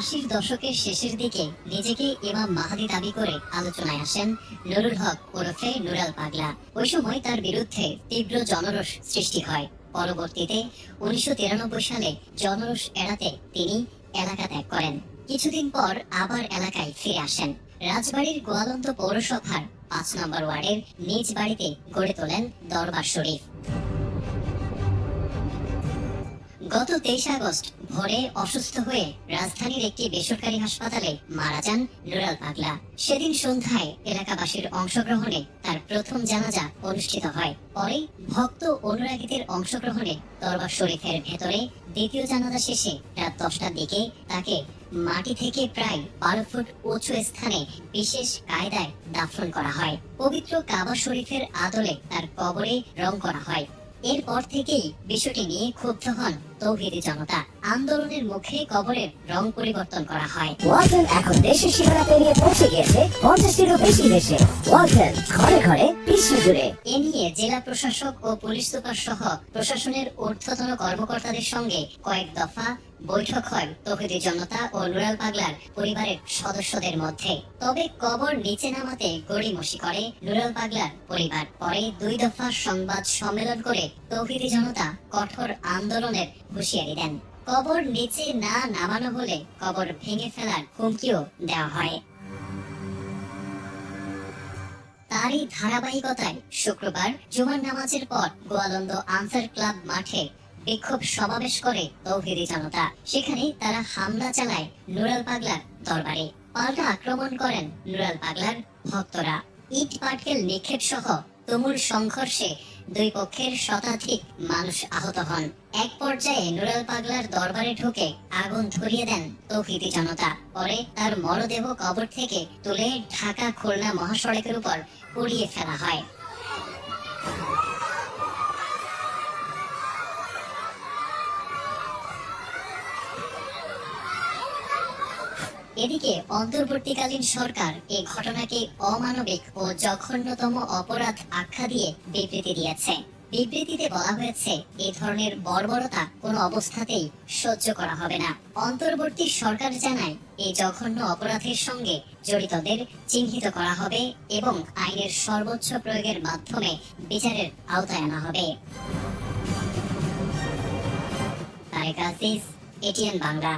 আশির দশকের শেষের দিকে নিজেকে ইমাম মাহাদি দাবি করে আলোচনায় আসেন নুরুল হক ওরফে নুরাল পাগলা। ওই সময় তার বিরুদ্ধে তীব্র জনরোষ সৃষ্টি হয়। পরবর্তীতে উনিশশো তিরানব্বই সালে জনরোষ এড়াতে তিনি এলাকা ত্যাগ করেন। কিছুদিন পর আবার এলাকায় ফিরে আসেন। রাজবাড়ির গোয়ালন্দ পৌরসভার পাঁচ নম্বর ওয়ার্ডের নিজ বাড়িতে গড়ে তোলেন দরবার শরীফ। গত তেইশ আগস্ট ভোরে অসুস্থ হয়ে রাজধানীর একটি বেসরকারি হাসপাতালে মারা যান নুরাল পাগলা। সেদিন সন্ধ্যায় এলাকাবাসীর অংশগ্রহণে তার প্রথম জানাজা অনুষ্ঠিত হয়। পরে ভক্ত অনুরাগীদের অংশগ্রহণে দরবার শরীফের ভেতরে দ্বিতীয় জানাজা শেষে রাত দশটার দিকে তাকে মাটি থেকে প্রায় বারো ফুট উঁচু স্থানে বিশেষ কায়দায় দাফন করা হয়। পবিত্র কাবা শরীফের আদলে তার কবরে রং করা হয়। এরপর থেকেই বিষয়টি নিয়ে ক্ষুব্ধ হন তৌহিদি জনতা আন্দোলনের মুখে কবরের রং পরিবর্তন করা হয়। ওয়ালটন এখন দেশের সীমানা পেরিয়ে পৌঁছে গিয়েছে পঞ্চাশটিরও বেশি দেশে। ওয়ালটন ঘরে ঘরে বিশ্ব জুড়ে। এ নিয়ে জেলা প্রশাসক ও পুলিশ সুপার সহ প্রশাসনের ঊর্ধ্বতন কর্মকর্তাদের সঙ্গে কয়েক দফা বৈঠক হয় তৌহিদি জনতা ও নুরাল পাগলার পরিবারের সদস্যদের মধ্যে। তবে কবর নিচে নামাতে গড়িমসি করে নুরাল পাগলার পরিবার। পরে দুই দফা সংবাদ সম্মেলন করে তৌহিদি জনতা কঠোর আন্দোলনের হুঁশিয়ারি দেন। কবর নিচে না নামানো হলে কবর ভেঙে ফেলার হুমকিও দেওয়া হয়। তারই ধারাবাহিকতায় শুক্রবার জুমার নামাজের পর গোয়ালন্দ আনসার ক্লাব মাঠে বিক্ষোভ সমাবেশ করে তৌহিদি জনতা। সেখানে তারা হামলা চালায় নুরাল পাগলার দরবারে। পাল্টা আক্রমণ করেন নুরাল পাগলার ভক্তরা। ইট পাটকেল নিক্ষেপ সহ তুমুল সংঘর্ষে দুই পক্ষের শতাধিক মানুষ আহত হন। এক পর্যায়ে নুরাল পাগলার দরবারে ঢুকে আগুন ধরিয়ে দেন তৌহিদি জনতা। পরে তার মরদেহ কবর থেকে তুলে ঢাকা খুলনা মহাসড়কের উপর পুড়িয়ে ফেলা হয়। এদিকে অন্তর্বর্তীকালীন সরকার এই ঘটনাকে অমানবিক ও জঘন্যতম অপরাধ আখ্যা দিয়ে বিবৃতি দিয়েছে। বিবৃতিতে বলা হয়েছে এই ধরনের বর্বরতা কোনো অবস্থাতেই সহ্য করা হবে না। অন্তর্বর্তী সরকার জানায় এই জঘন্য অপরাধের সঙ্গে জড়িতদের চিহ্নিত করা হবে এবং আইনের সর্বোচ্চ প্রয়োগের মাধ্যমে বিচারের আওতায় আনা হবে। তারেক আজিজ, এটিএন বাংলা।